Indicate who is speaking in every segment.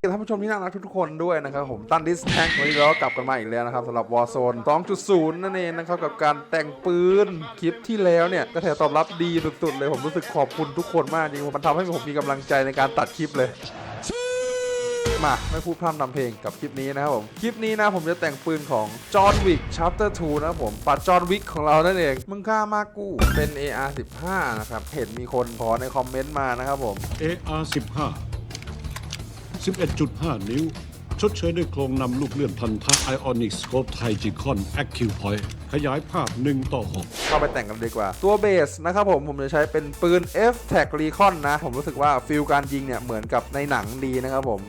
Speaker 1: ท่านผู้ชมที่น่ารักทุกคนด้วยนะครับผมตันดิสแทงวันนี้เรากลับกันมาอีกแล้วนะครับสำหรับ Warzone 2.0 นั่นเองนะครับกับการแต่งปืนคลิปที่แล้วเนี่ยกระแสตอบรับดีสุดๆเลยผมรู้สึกขอบคุณทุกคนมากจริงมันทำให้ผมมีกำลังใจในการตัดคลิปเลยมาไม่พูดพร่ำทำเพลงกับคลิปนี้นะครับผม คลิปนี้นะผมจะแต่งปืนของจอห์นวิกชัปเตอร์2นะครับผมปัดจอห์นวิกของเรานั่นเอง มึงฆ่ามากกูเป็น AR 15 นะครับ เห็นมีคนขอในคอมเมนต์มานะครับผม
Speaker 2: AR 15 11.5 นิ้ว ชดเชยด้วยโครงนำลูกเลื่อนพันธะ Ionic Scope t i g i c o n Active Point ขยายภาพ 1 ต่อ 6
Speaker 1: เข้าไปแต่งกันดีกว่า ตัวเบสนะครับผม ผมจะใช้เป็นปืน F Tag Recon นะ ผมรู้สึกว่าฟิลการยิงเนี่ยเหมือนกับในหนังดีนะครับผม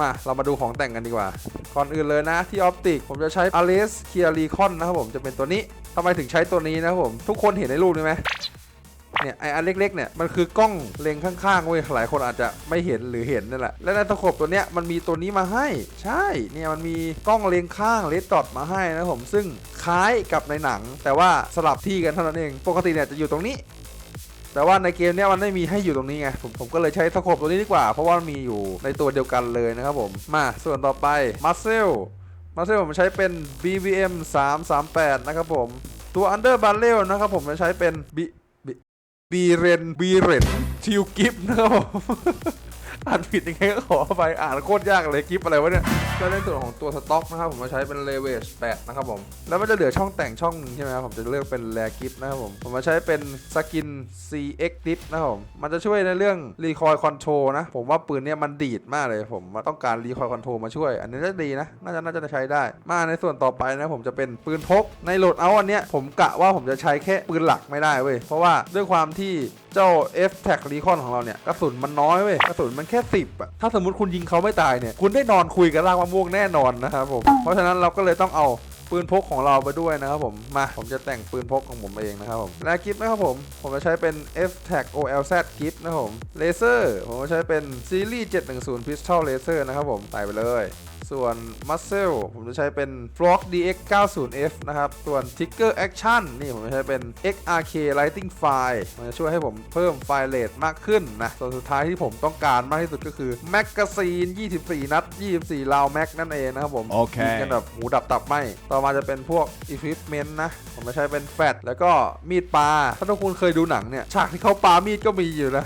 Speaker 1: มา เรามาดูของแต่งกันดีกว่า ก่อนอื่นเลยนะที่ออปติก ผมจะใช้ a l i s k i a Recon นะครับผมจะเป็นตัวนี้ทำไมถึงใช้ตัวนี้นะครับผม ทุกคนเห็นในรูปนี้ไหม เนี่ยไออันเล็กๆเนี่ยมันคือกล้องเลงข้างๆเว้ยหลายคนอาจจะไม่เห็นหรือเห็นนั่นแหละและในตะขบตัวเนี้ยมันมีตัวนี้มาให้ ใช่เนี่ยมันมีกล้องเลงข้างเลดดอทมาให้นะผมซึ่งคล้ายกับในหนัง แต่ว่าสลับที่กันเท่านั้นเองปกติเนี่ยจะอยู่ตรงนี้แต่ว่าในเกมเนี้ยมันไม่มีให้อยู่ตรงนี้ไงผมผมก็เลยใช้ตะขบตัวนี้ดีกว่า เพราะว่ามันมีอยู่ในตัวเดียวกันเลยนะครับผม มาส่วนต่อไปมัสเซลมัสเซลผมใช้เป็น BVM 338 นะครับผม ตัว Under Barrel นะครับผมจะใช้เป็น B บีเรนบีเรนชิวกิฟนะครับผม อ่านผิดยังไงก็ขอไปอ่านโคตรยากเลยกิฟอะไรวะเนี่ยแล้วในส่วนของตัวสต็อกนะครับผมมาใช้เป็นเลเวช8นะครับผมแล้วมันจะเหลือช่องแต่งช่องหนึงใช่ไหมครับผมจะเลือกเป็นแลกิฟนะครับผมผมมาใช้เป็นสกิน CX Dip นะครับผมมันจะช่วยในเรื่องรีคอยคอนโทรนะ ผมว่าปืนเนี่ยมันดีดมากเลยผมว่าต้องการรีคอยคอนโทรมาช่วย อันนี้น่าจะดีนะน่าจะน่าจะใช้ได้ มาในส่วนต่อไปนะผมจะเป็นปืนพกในโหลดเอาอันเนี้ยผมกะว่าผมจะใช้แค่ปืนหลักไม่ได้เว้ยเพราะว่าด้วยความที่เจ้า F Tag Recon ของเราเนี่ยกระสุนมันน้อยเว้ยกระสุนมันแค่10อะถ้าสมมติคุณยิงเขาไม่ตายเนี่ย คุณได้นอนคุยกับรากมะม่วงแน่นอนนะครับผม เพราะฉะนั้นเราก็เลยต้องเอาปืนพกของเราไปด้วยนะครับผม มา ผมจะแต่งปืนพกของผมเองนะครับผมและกิฟต์นะครับผม ผมจะใช้เป็น F Tag OLZ กิฟต์นะครับผม เลเซอร์ ผมจะใช้เป็นซีรีส์710 Pistol Laser นะครับผมใส่ไปเลยส่วน Muscle ผมจะใช้เป็น Flock DX 90F นะครับ ส่วน Trigger Action นี่ผมจะใช้เป็น XRK Lighting File มันจะช่วยให้ผมเพิ่มไฟเลทมากขึ้นนะ ส่วนสุดท้ายที่ผมต้องการมากที่สุดก็คือแมกกาซีน 24 นัด 24 ราวแม็กนั่นเองนะครับผม
Speaker 3: โอเค
Speaker 1: ยิงกันแบบหูดับตับไหมต่อมาจะเป็นพวก Equipment นะ ผมจะใช้เป็นแฟตแล้วก็มีดปลา ถ้าทุกคนเคยดูหนังเนี่ย ฉากที่เขาปามีดก็มีอยู่นะ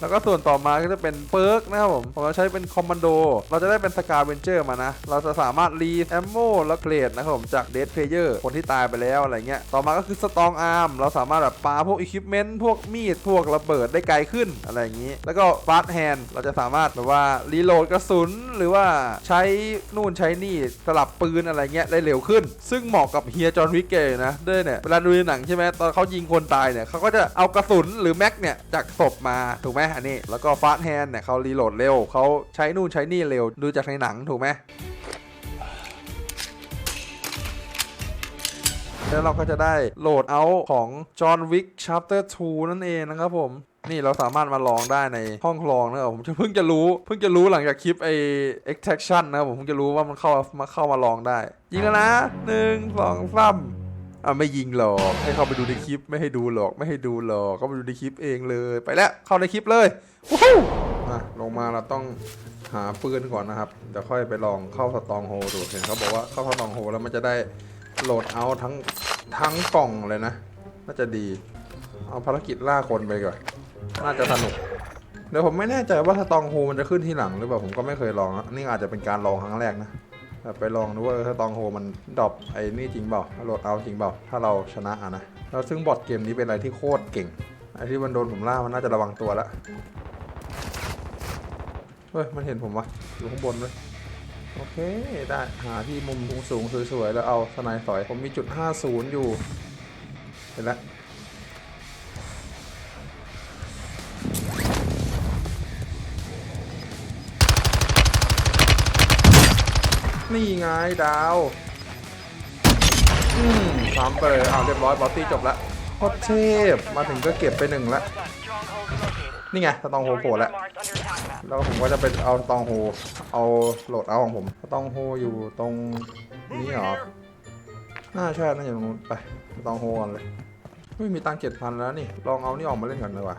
Speaker 1: แล้วก็ส่วนต่อมาก็จะเป็นเปิร์กนะครับผมผมจะใช้เป็นคอมมานโด เราจะได้เป็นสกาเวนเจอร์มานะ เราจะสามารถรีแอมโมและเกรดนะครับผมจากเดดเพลเยอร์คนที่ตายไปแล้วอะไรเงี้ย ต่อมาก็คือสตองอาร์ม เราสามารถแบบปาพวกอุปกรณ์พวกมีด พวกระเบิดได้ไกลขึ้นอะไรอย่างนี้ แล้วก็ฟาสแฮนด์ เราจะสามารถแบบว่ารีโหลดกระสุน หรือว่าใช้นู่นใช้นี่สลับปืนอะไรเงี้ยได้เร็วขึ้น ซึ่งเหมาะกับเฮียจอห์นวิกเกย์นะ ด้วยเนี่ย เวลาดูในหนังใช่ไหมตอนเขายิงคนตายเนี่ยเขาก็จะเอากระสุนหรือแม็กเนี่ยจากศพมา ถูกไหมอันนี้แล้วก็ฟาสแฮนด์เนี่ยเขารีโหลดเร็วเขาใช้นู่นใช้นี่เร็วดูจากในหนังถูกไหมแล้วเราก็จะได้โหลดเอาของ John Wick Chapter 2 นั่นเองนะครับผม นี่เราสามารถมาลองได้ในห้องลองนะครับผมเพิ่งจะรู้ เพิ่งจะรู้หลังจากคลิปไอ extraction นะครับผมเพิ่งจะรู้ว่ามันเข้ามาเข้ามาลองได้ ยิงแล้วนะหนึ่งสองสาม อะไม่ยิงหรอกให้เข้าไปดูในคลิปไม่ให้ดูหรอกไม่ให้ดูหรอกเข้าไปดูในคลิปเองเลย ไปแล้วเข้าในคลิปเลยวู้ฮู้มาลงมาเราต้องหาปืนก่อนนะครับเดี๋ยวค่อยไปลองเข้าสตองโฮดูเห็นเขาบอกว่าเข้าสตองโฮแล้วมันจะได้โหลดเอาทั้งทั้งกล่องเลยนะ น่าจะดี เอาภารกิจล่าคนไปก่อน น่าจะสนุก เดี๋ยวผมไม่แน่ใจว่าสตองโฮมันจะขึ้นที่หลังหรือเปล่าผมก็ไม่เคยลองอะนี่อาจจะเป็นการลองครั้งแรกนะ ไปลองดูว่าสตองโฮมันดรอปไอ้นี่จริงเปล่าโหลดเอาจริงเปล่าถ้าเราชนะอะนะแล้วซึ่งบอทเกมนี้เป็นอะไรที่โคตรเก่งไอ้ที่มันโดนผมล่ามันน่าจะระวังตัวแล้วเฮ้ยมันเห็นผมวะอยู่ข้างบนเลยโอเคได้หาที่มุมสูงๆสวยๆแล้วเอาสไนสอยผมมีจุด 50 อยู่เห็นแล้ว นี่ไงดาว อืมสามไปเลยเอาเรียบร้อยบอสตี้จบแล้วโคตรเทพมาถึงก็เก็บไปหนึ่งแล้วนี่ไงสตองโฮโผล่แล้ว แล้วผมก็จะไปเอาสตองโฮ เอาโหลดเอาของผมสตองโฮอยู่ตรงนี้เหรอ น่าใช่น่าจะตรงนู้นไปสตองโฮก่อนเลย ไม่มีตังเจ็ดพันแล้วนี่ ลองเอานี่ออกมาเล่นกันดีกว่า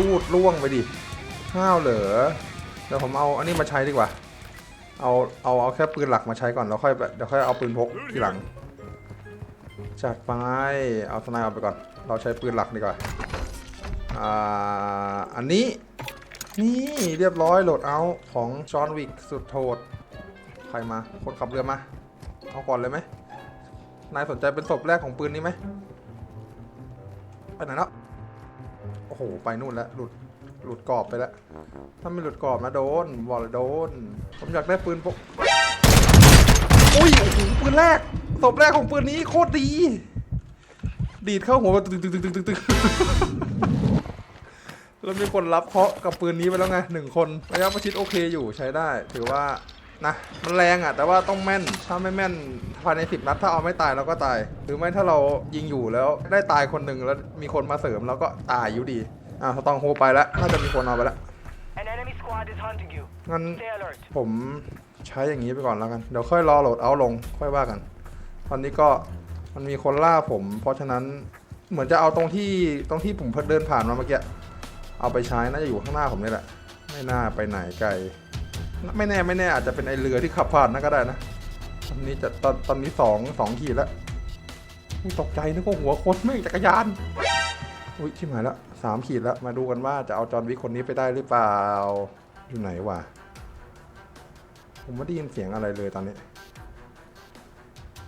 Speaker 1: ห้าวลูดล่วงไปดิห้าวเหรอเดี๋ยวผมเอาอันนี้มาใช้ดีกว่า เอาเอาเอาแค่ปืนหลักมาใช้ก่อนแล้วค่อยเดี๋ยวค่อยเอาปืนพกทีหลัง จัดไปเอาสไนเอร์ไปก่อน เราใช้ปืนหลักดีกว่าอ่าอันนี้นี่เรียบร้อยโหลดเอาของจอห์นวิกสุดโทษใครมาคนขับเรือมา เอาก่อนเลยไหมนายสนใจเป็นศพแรกของปืนนี้ไหมไปไหนแล้ว หไปนู่นแล้วหลุดหลุดกรอบไปแล้วถ้าไม่หลุดกรอบนะโดนบอกเลยโดน ผมอยากได้ปืนพกอุ้ยโอ้โหปืนแรกศพแรกของปืนนี้โคตรดี ดีดเข้าหัวตึกตึกตึกตึกตึกตึกแล้วมีคนรับเคาะกับปืนนี้ไปแล้วไงหนึ่งคนระยะประชิดโอเคอยู่ใช้ได้ ถือว่า นะมันแรงอะ แต่ว่าต้องแม่นถ้าไม่แม่นภายในสิบนัดถ้าเอาไม่ตายเราก็ตาย หรือไม่ถ้าเรายิงอยู่แล้วได้ตายคนหนึ่งแล้วมีคนมาเสริมเราก็ตายอยู่ดีอะสตองโฮไปแล้วน่าจะมีคนเอาไปแล้ว
Speaker 3: An enemy squad is hunting you.
Speaker 1: งั้น
Speaker 3: Stay alert.
Speaker 1: ผมใช้อย่างนี้ไปก่อนแล้วกันเดี๋ยวค่อยรอโหลดเอาลงค่อยว่ากัน ตอนนี้ก็มันมีคนล่าผม เพราะฉะนั้นเหมือนจะเอาตรงที่ตรงที่ผมเพิ่งเดินผ่านมาเมื่อกี้เอาไปใช้น่าจะอยู่ข้างหน้าผมนี่แหละ ไม่น่าไปไหนไกล ไม่แน่ไม่แน่อาจจะเป็นไอเรือที่ขับผ่านนั่นก็ได้นะตอนนี้จะตอนตอนนี้สองสองขีดแล้วตกใจนึกว่าหัวคนไม่งจักรยานอุ้ยชิบหายแล้วสามขีดแล้วมาดูกันว่าจะเอาจอนวิกคนนี้ไปได้หรือเปล่าอยู่ไหนวะผมไม่ได้ยินเสียงอะไรเลยตอนนี้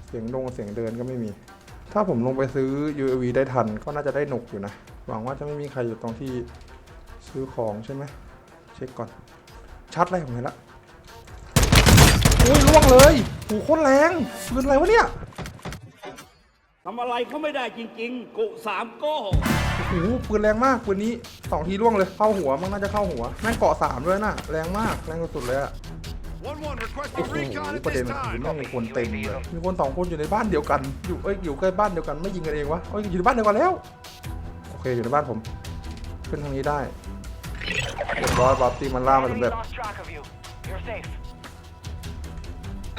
Speaker 1: เสียงดงเสียงเดินก็ไม่มี ถ้าผมลงไปซื้อ UAV ได้ทันก็น่าจะได้หนุกอยู่นะ หวังว่าจะไม่มีใครอยู่ตรงที่ซื้อของใช่ไหมเช็คก่อน ชัดเลยผมเห็นละอุ้ยล่วงเลยหูโคตรแรงปืนอะไรวะเนี่ย
Speaker 4: ทำอะไรเขาไม่ได้จริงๆ กุสามโก้
Speaker 1: โอ้โหปืนแรงมากปืนนี้สองทีล่วงเลยเข้าหัวมันน่าจะเข้าหัวแม่งเกาะสามด้วยน่ะแรงมากแรงสุดๆเลยอะ
Speaker 5: One one
Speaker 1: โอ้
Speaker 5: requesting
Speaker 1: โห
Speaker 5: recon at
Speaker 1: ประเด็น
Speaker 5: this
Speaker 1: คือ
Speaker 5: time.
Speaker 1: แม่งมีคนเต็มเลยมีคนสองคนอยู่ในบ้านเดียวกัน อยู่เอ้ยอยู่ใกล้บ้านเดียวกันไม่ยิงกันเองวะเอ้ยอยู่ในบ้านเดียวกันแล้วโอเคอยู่ในบ้านผมขึ้นทางนี้ได้ เรียบร้อยบอสตีมันล่ามา
Speaker 3: Enemy
Speaker 1: สำเร็จ
Speaker 3: lost track of you. You're safe.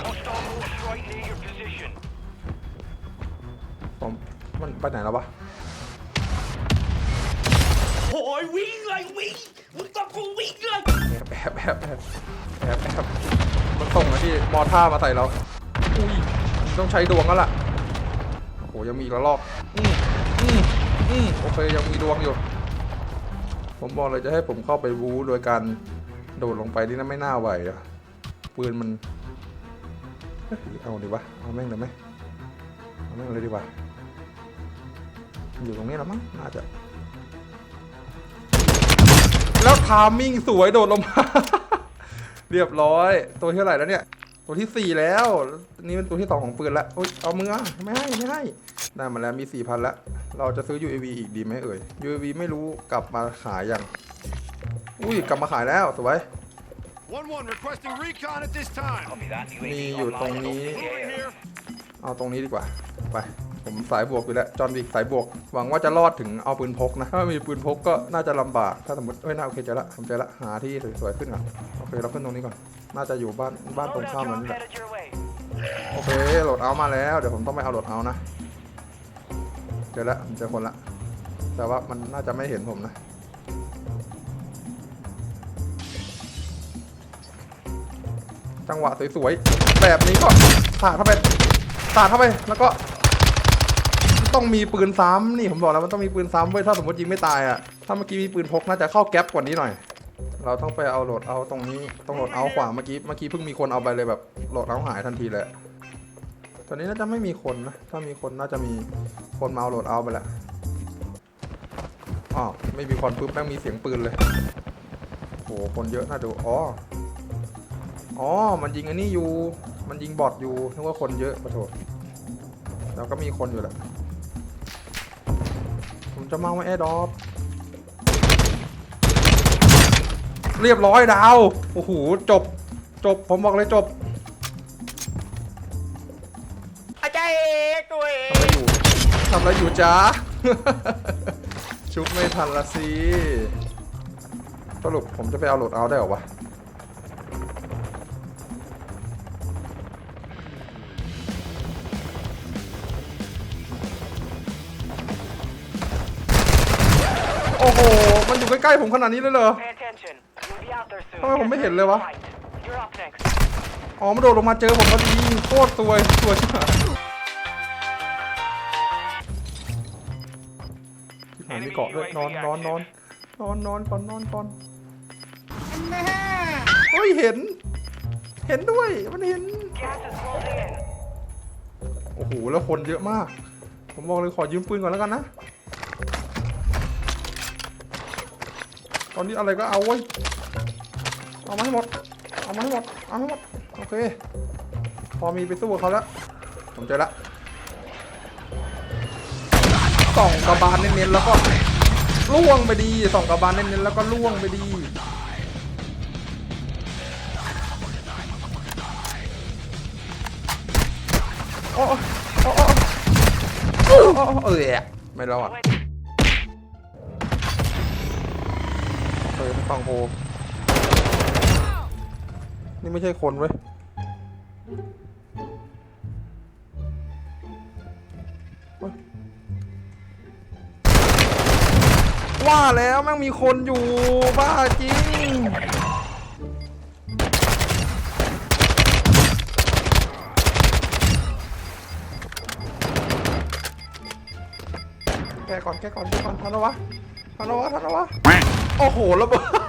Speaker 3: Hostile moves right near your position.
Speaker 1: ผมมันไปไหนแล้ววะ
Speaker 4: โอ้ยวิ่งเลยวิ่งมึงต้องกูวิ่งเลย
Speaker 1: แอบแอบแอบแอบแอบแอบมันส่งมาที่มอท่ามาใส่เราอุ้ยต้องใช้ดวงแล้วล่ะโอ้โหยังมีอีกระลอกอืมอืมอืมโอเคยังมีดวงอยู่ ผมบอกเลยจะให้ผมเข้าไปวูโดยการโดดลงไปนี่นะไม่น่าไหวอะปืนมันเอาดีวะเอาแม่งเลยไหมเอาแม่งเลยดีกว่าอยู่ตรงนี้แล้วมั้งน่าจะ แล้วทามมิ่งสวยโดดลงมา เรียบร้อย ตัวเท่าไหร่แล้วเนี่ย ตัวที่สี่แล้ว นี่เป็นตัวที่สองของปืนละอุ้ยเอามืออะไม่ให้ไม่ให้ได้มาแล้วมีสี่พันละเราจะซื้อ UAV อีกดีไหมเอ่ย UAV ไม่รู้กลับมาขายยังอุ้ยกลับมาขายแล้วสวย
Speaker 5: One one requesting recon at this time.
Speaker 1: มีอยู่ตรงนี้
Speaker 5: Moving here.
Speaker 1: เอาตรงนี้ดีกว่าไปผมสายบวกอยู่แล้วจอห์นวิกสายบวก หวังว่าจะรอดถึงเอาปืนพกนะ ถ้าไม่มีปืนพกก็น่าจะลำบาก ถ้าสมมติเอ้ยน่าโอเคเจอละผมเจอละหาที่สวยๆขึ้นก่อนโอเคเราขึ้นตรงนี้ก่อน น่าจะอยู่บ้านบ้านตรง
Speaker 3: Loadout
Speaker 1: ข้ามมัน
Speaker 3: drop
Speaker 1: นี่แหละ
Speaker 3: headed your way.
Speaker 1: โอเคโหลดเอาท์มาแล้ว เดี๋ยวผมต้องไปเอาโหลดเอาท์นะเจอละผมเจอคนละ แต่ว่ามันน่าจะไม่เห็นผมนะจังหวะสวยๆแบบนี้ก็สาดเข้าไปสาดเข้าไปแล้วก็ ต้องมีปืนซ้ำนี่ผมบอกแล้วมันต้องมีปืนซ้ำเว้ยถ้าสมมติยิงไม่ตายอะถ้าเมื่อกี้มีปืนพกน่าจะเข้าแก๊ปกว่านี้หน่อย เราต้องไปเอาโหลดเอาตรงนี้ต้องโหลดเอาขวาเมื่อกี้เมื่อกี้เพิ่งมีคนเอาไปเลยแบบโหลดเอาหายทันทีเลยตอนนี้น่าจะไม่มีคนนะถ้ามีคนน่าจะมีคนมาเอาโหลดเอาไปแล้วอ๋อไม่มีคนปุ๊บแม่งมีเสียงปืนเลยโหคนเยอะน่าดูอ๋ออ๋อ มันยิงอันนี้อยู่ มันยิงบอทอยู่นึกว่าคนเยอะขอโทษแล้วก็มีคนอยู่แหละ ผมจะมาว่าแอร์ดอป เรียบร้อยดาวโอ้โหจบ จบผมบอกเลยจบ
Speaker 3: อาจารย์เอกตัวเอง
Speaker 1: ทำอะไรอยู่ทำอะไรอยู่จ๊ะชุบไม่ทันละสิสรุปผมจะไปเอาโหลดเอาได้เหรอวะโอ้โห มันอยู่ใกล้ๆผมขนาดนี้เลยเหรอ ทำไมผมไม่เห็นเลยวะ อ๋อมันโดดลงมาเจอผมพอดีโคตรสวยสวยชิบหายชิบหายมีเกาะด้วยนอนนอนนอนนอนนอนก่อนนอนก่อนเฮ้ยเห็น เห็นด้วยมันเห็น โอ้โหแล้วคนเยอะมาก ผมบอกเลยขอยืมปืนก่อนแล้วกันนะ ตอนนี้อะไรก็เอาเว้ เอามาให้หมด เอามาให้หมด เอาให้หมด โอเค พอมีไปสู้กับเขาแล้ว ผมเจอละส่องกระบาลเน้นๆแล้วก็ล่วงไปดีส่องกระบาลเน้นๆแล้วก็ล่วงไปดี โอ้โอ้โอ้โอ้โอ้เออไม่รอดเออฟังโฮ นี่ไม่ใช่คนเว้ยว่าแล้วแม่งมีคนอยู่ บ้าจริง แกก่อนแกก่อนแกก่อนทันแล้ววะทันแล้ววะทันแล้ววะ โอ้โหระเบิด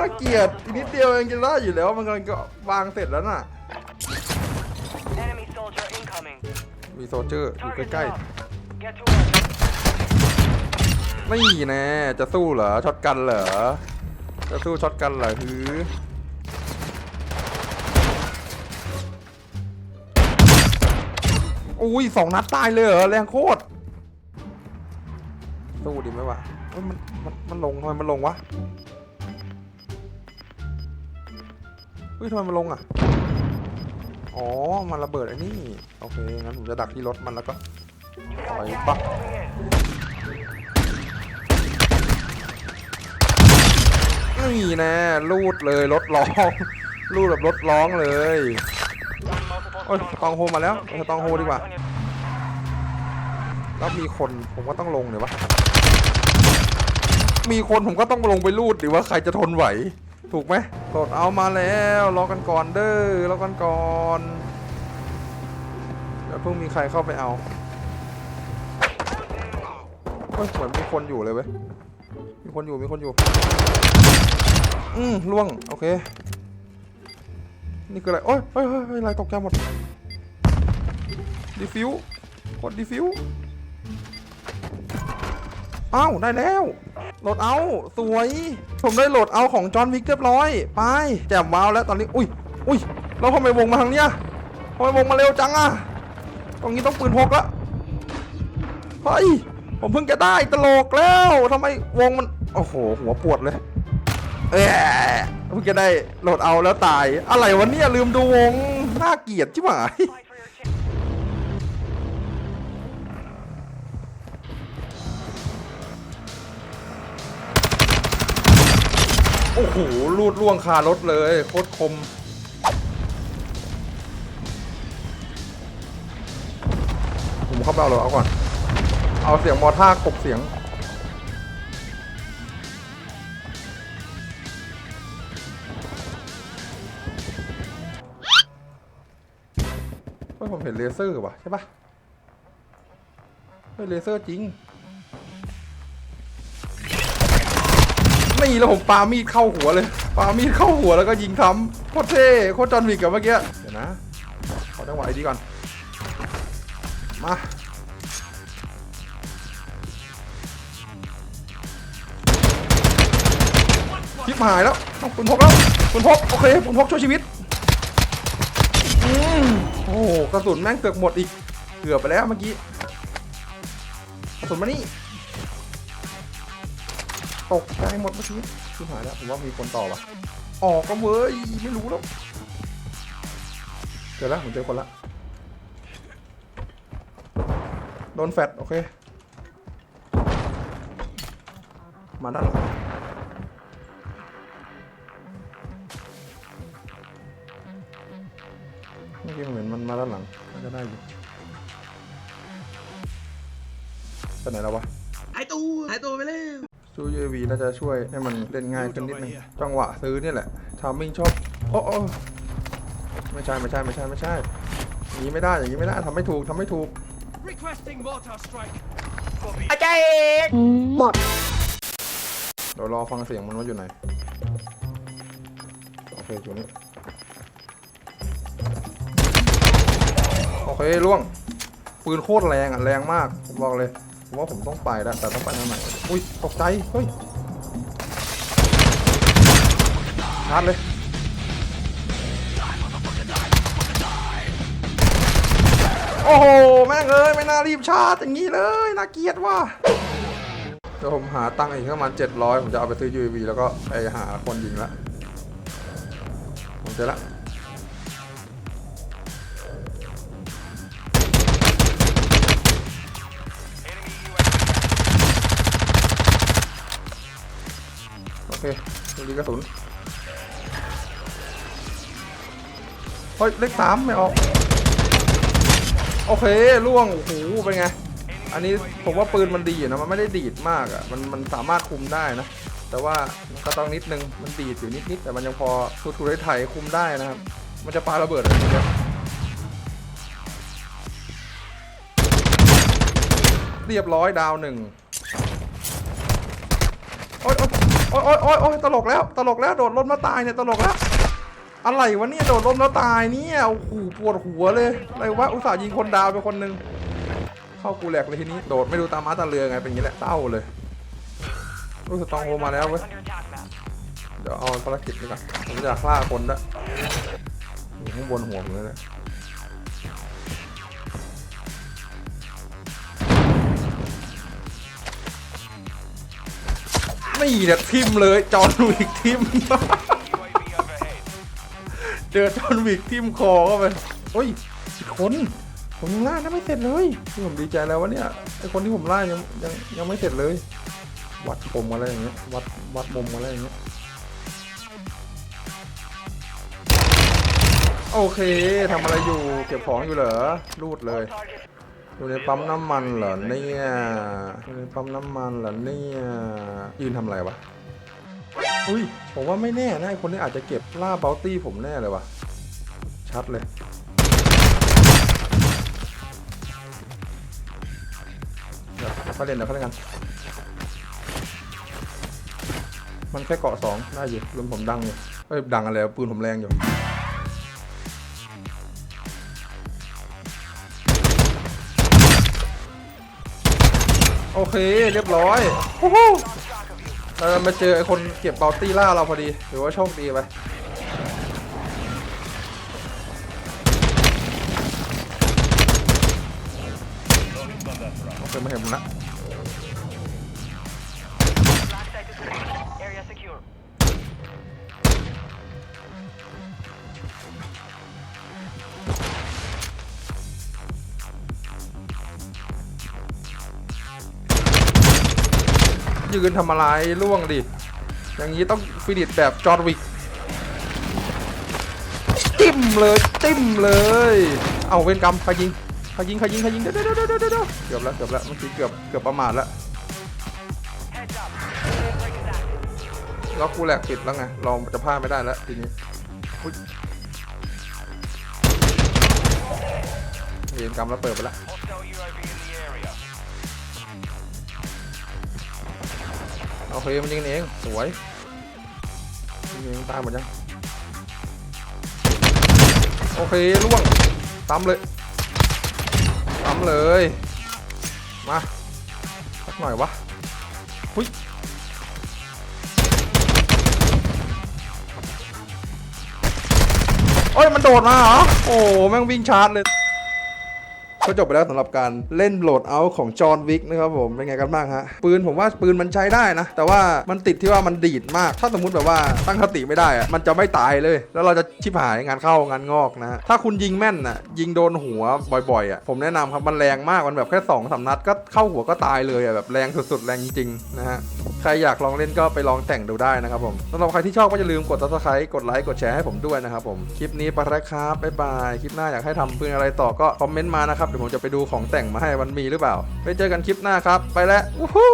Speaker 1: น่าเกลียดอีกนิดเดียวเองจะได้อยู่แล้ว มันกำลังจะวางเสร็จแล้วน่ะ
Speaker 3: Enemy soldier incoming.
Speaker 1: มีโซเจอร์อยู่
Speaker 3: Target
Speaker 1: ใกล้
Speaker 3: up. Get to work.
Speaker 1: ๆ ไม่แน่จะสู้เหรอ ช็อตกันเหรอ จะสู้ช็อตกันเหรอฮืออุ้ยสองนัดตายเลยเหรอ แรงโคตร สู้ดีไหมวะเอ้ยมันมันมันลงทำไมมันลงวะ ฮ้ยทำไมมันลงอะ อ๋อ มันระเบิดไอ้นี่ โอเค งั้นผมจะดักที่รถมันแล้วก็
Speaker 3: You got
Speaker 1: Alright,
Speaker 3: gas
Speaker 1: fuck.
Speaker 3: moving in.
Speaker 1: นี่แน่ลูดเลยรถร้อง ลูดแบบรถร้องเลย โอ้ยตองโฮมาแล้วเออตองโฮดีกว่า แล้วมีคนผมก็ต้องลงเดี๋ยววะ มีคนผมก็ต้องลงไปลูดดิว่าใครจะทนไหว ถูกไหมโหลดเอามาแล้วรอกันก่อนเด้อรอกันก่อนเดี๋ยวเพิ่งมีใครเข้าไปเอาเฮ้ยเหมือนมีคนอยู่เลยเว้ยมีคนอยู่มีคนอยู่ อืมล่วงโอเค นี่คืออะไรโอ้ยเฮ้ยเฮ้ยเฮ้ยอะไรตกใจหมดดีฟิวกดดีฟิว เอ้าได้แล้วโหลดเอาสวย ผมได้โหลดเอาของจอห์นวิกเรียบร้อย ไปแจมว้าวแล้วตอนนี้ อุ้ยอุ้ยแล้วทำไมวงมาทางเนี้ยทำไมวงมาเร็วจังอะตรงนี้ต้องปืนพกละเฮ้ยผมเพิ่งจะได้ตลกแล้วทำไมวงมันโอ้โหหัวปวดเลยเอ๊ะเพิ่งจะได้โหลดเอาแล้วตาย อะไรวะเนี่ยลืมดูวงน่าเกลียดชิบหา โอ้โหลูดล่วงคารถเลยโคตรคม ผมเข้าไปเอาเลยเอาก่อน เอาเสียงมอท่ากบเสียงเฮ้ยผมเห็นเลเซอร์ว่ะใช่ปะเฮ้ยเลเซอร์จริง นี่แล้วผมปามีดเข้าหัวเลย ปามีดเข้าหัวแล้วก็ยิงซ้ำโคตรเท่โคตรจอนวิกกับเมื่อกี้ เดี๋ยวนะ ขอจังหวะไอ้ดีก่อน มา ชิบหายแล้วต้องปืนพกแล้วปืนพกโอเคปืนพกช่วยชีวิตอืมโอ้กระสุนแม่งเกือบหมดอีก เกือบไปแล้วเมื่อกี้กระสุนมานี่ ตกใจหมดเมื่อกี้ชิบหายแล้วผมว่ามีคนต่อว่ะออกก็เว้ยไม่รู้แล้วเจอแล้วผมเจอคนละโดนแฟดโอเค มาด้านหลังเมื่อกี้ผมเห็นมันมาด้านหลังน่าจะได้อยู่ไปไหนแล้ววะหา
Speaker 6: ยตัวหายตัวไปแล้ว
Speaker 1: ซูเอวีน่าจะช่วยให้มันเล่นง่ายขึ้นนิดนึง จังหวะซื้อเนี่ยแหละทามมิ่งชอบโอ้โอ้ไม่ใช่ไม่ใช่ไม่ใช่ไม่ใช่อย่างนี้ไม่ได้อย่างนี้ไม่ได้ทำไม่ถูกทำไม่ถูก
Speaker 5: Requesting mortar strike.
Speaker 1: เดี๋ยวรอฟังเสียงมันว่าอยู่ไหน โอเคอยู่นี่โอเคล่วงปืนโคตรแรงอะแรงมากผมบอกเลย ผมว่าผมต้องไปแล้วแต่ต้องไปทางไหนอุ้ยตกใจเฮ้ยชาร์จเลยโอ้โหแม่งเอ้ยไม่น่ารีบชาร์จอย่างนี้เลยน่าเกลียดว่ะเดี๋ยวผมหาตังค์อีกประมาณ700 ผมจะเอาไปซื้อ UAV แล้วก็ไปหาคนยิงละผมเจอละ เคดูดีกระสุนเฮ้ยเลขสามไม่ออกโอเคล่วงโอ้โหเป็นไง อันนี้ผมว่าปืนมันดีนะมันไม่ได้ดีดมากอะ่ะมันมันสามารถคุมได้นะ แต่ว่าก็ต้องนิดนึงมันดีดอยู่นิดนิดแต่มันยังพอทูทูได้ไถคุมได้นะครับ มันจะปาระเบิดอะไรอย่างเงี้ยเรียบร้อยดาวหนึ่งโอ๊ยโอ๊ย โอ๊ยโอ๊ยโอ๊ยตลกแล้วตลกแล้วโดดรถมาตายเนี่ยตลกแล้วอะไรวะเนี่ยโดดรถแล้วตายเนี่ยโอ้โหปวดหัวเลยอะไรวะอุตส่าห์ยิงคนดาวไปคนหนึ่งเข้ากูแหลกเลยทีนี้โดดไม่ดูตามมาตาเรือไงเป็นอย่างนี้แหละเศร้าเลยรู้สึกตองโฮมาแล้วเว้ยเดี๋ยวเอาภารกิจดีกว่าผมอยากฆ่าคนด้วยอยู่ข้างบนหัวผมเลยนี่ย นี่เนี่ยทิมเลยจอห์นวิกทิม เจอจอห์นวิกทิมคอเข้าไปโอ้ยคนผมยังล่านะไม่เสร็จเลยที่ผมดีใจแล้ววะเนี่ยไอคนที่ผมล่ายังยังยังไม่เสร็จเลย วัดคมอะไรอย่างเงี้ยวัดวัดมุมอะไรอย่างเงี้ยโอเคทำอะไรอยู่เก็บของอยู่เหรอรูดเลย อยู่ในปั๊มน้ำมันเหรอเนี่ยอยู่ในปั๊มน้ำมันเหรอเนี่ยยืนทำอะไรวะอุ้ยผมว่าไม่แน่นะไอคนนี้อาจจะเก็บล่าเบลตี้ผมแน่เลยวะชัดเลยเดี๋ยวเขาเล่นเดี๋ยวเขาเล่นกัน มันแค่เกาะสองได้อยู่ปืนผมดังอยู่เอ้ยดังอะไรปืนผมแรงอยู่ โอเคเรียบร้อยฮู้ฮู้เรามาเจอไอ้คนเก็บบาลตี้ล่าเราพอดีถือว่าโชคดีไป ยืนทำอะไรล่วงดิ อย่างนี้ต้องฟินิชแบบจอร์วิกจิ้มเลยจิ้มเลย เอาเวรกรรมใครยิงใครยิงใครยิงใครยิงเดี๋ยวเดี๋ยวเดี๋ยวเดี๋ยวเกือบแล้วเกือบแล้วเมื่อกี้เกือบเกือบประมาทแล้วล็อกกูแหลกปิดแล้วไงลองจะพลาดไม่ได้แล้วทีนี้เวรกรรมแล้วเปิดไปแล้ว โอเคมันยิงกันเองสวยยิงเองตายหมดยังโอเคล่วงตามเลยตามเลย มาสักหน่อยวะหุ้ยโอ้ยมันโดดมาเหรอ โอ้แม่งวิ่งชาร์จเลย ก็จบไปแล้วสำหรับการเล่นโหลดเอาท์ของจอห์นวิกนะครับผมเป็นไงกันบ้างฮะปืนผมว่าปืนมันใช้ได้นะ แต่ว่ามันติดที่ว่ามันดีดมาก ถ้าสมมุติแบบว่าตั้งสติไม่ได้อะมันจะไม่ตายเลย แล้วเราจะชิบหายงานเข้างานงอกนะฮะถ้าคุณยิงแม่นน่ะยิงโดนหัวบ่อยๆอะผมแนะนำครับมันแรงมากมันแบบแค่2องสามนัดก็เข้าหัวก็ตายเลยอะแบบแรงสุดๆแรงจริงๆนะฮะ ใครอยากลองเล่นก็ไปลองแต่งดูได้นะครับผมสำหรับใครที่ชอบก็อย่าลืมกด subscribe กดไลค์กดแชร์ให้ผมด้วยนะครับผมคลิปนี้ไปแล้วครับบ๊ายบายคลิปหน้าอยากให้ทำปืนอะไรต่อก็คอมเมนต์มานะครับเดี๋ยวผมจะไปดูของแต่งมาให้มันมีหรือเปล่า ไปเจอกันคลิปหน้าครับ ไปแล้ววู้ฮู้